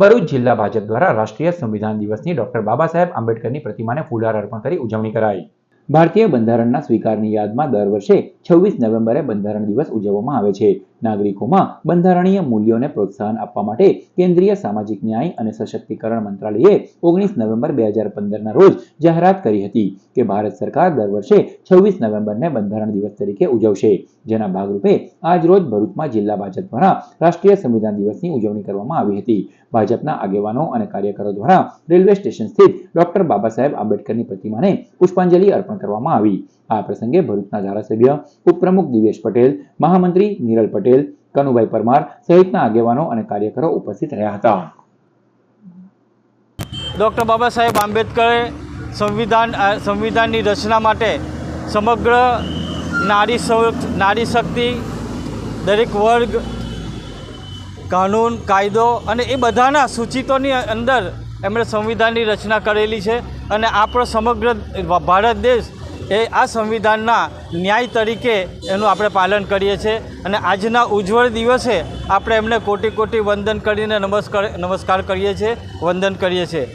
ભરૂચ જિલ્લા ભાજપ દ્વારા રાષ્ટ્રીય સંવિધાન દિવસની ડોક્ટર બાબા સાહેબ આંબેડકરની પ્રતિમાને ફૂલહાર અર્પણ કરી ઉજવણી કરાઈ. ભારતીય બંધારણના સ્વીકારની યાદમાં દર વર્ષે છવ્વીસ નવેમ્બરે બંધારણ દિવસ ઉજવવામાં આવે છે. નાગરિકોમાં બંધારણીય મૂલ્યોને પ્રોત્સાહન આપવા માટે કેન્દ્રીય સામાજિક ન્યાય અને સશક્તિકરણ મંત્રાલયે ઓગણીસ નવેમ્બર બે હજાર પંદરના રોજ જાહેરાત કરી હતી કે ભારત સરકાર દર વર્ષે છવ્વીસ નવેમ્બરને બંધારણ દિવસ તરીકે ઉજવશે. જેના ભાગરૂપે આજ રોજ ભરૂચમાં જિલ્લા ભાજપ દ્વારા રાષ્ટ્રીય સંવિધાન દિવસની ઉજવણી કરવામાં આવી હતી. ભાજપના આગેવાનો અને કાર્યકરો દ્વારા રેલવે સ્ટેશન સ્થિત ડોક્ટર બાબા સાહેબ આંબેડકરની પ્રતિમાને પુષ્પાંજલિ અર્પણ કરવામાં આવી. આ પ્રસંગે ભરૂચના ધારાસભ્ય ઉપપ્રમુખ દિવેશ પટેલ, મહામંત્રી નિરલ પટેલ, કનુભાઈ પરમાર સહિતના આગેવાનો અને કાર્યકરો ઉપસ્થિત રહ્યા હતા. ડૉક્ટર બાબા સાહેબ આંબેડકરે સંવિધાન સંવિધાનની રચના માટે સમગ્ર નારી નારી શક્તિ, દરેક વર્ગ, કાનૂન, કાયદો અને એ બધાના સૂચિતોની અંદર એમણે સંવિધાનની રચના કરેલી છે અને આપણો સમગ્ર ભારત દેશ એ આ સંવિધાનના ન્યાય તરીકે એનું આપણે પાલન કરીએ છીએ અને આજના ઉજ્જવળ દિવસે આપણે એમને કોટી કોટી વંદન કરીને નમસ્કાર નમસ્કાર કરીએ છીએ, વંદન કરીએ છીએ.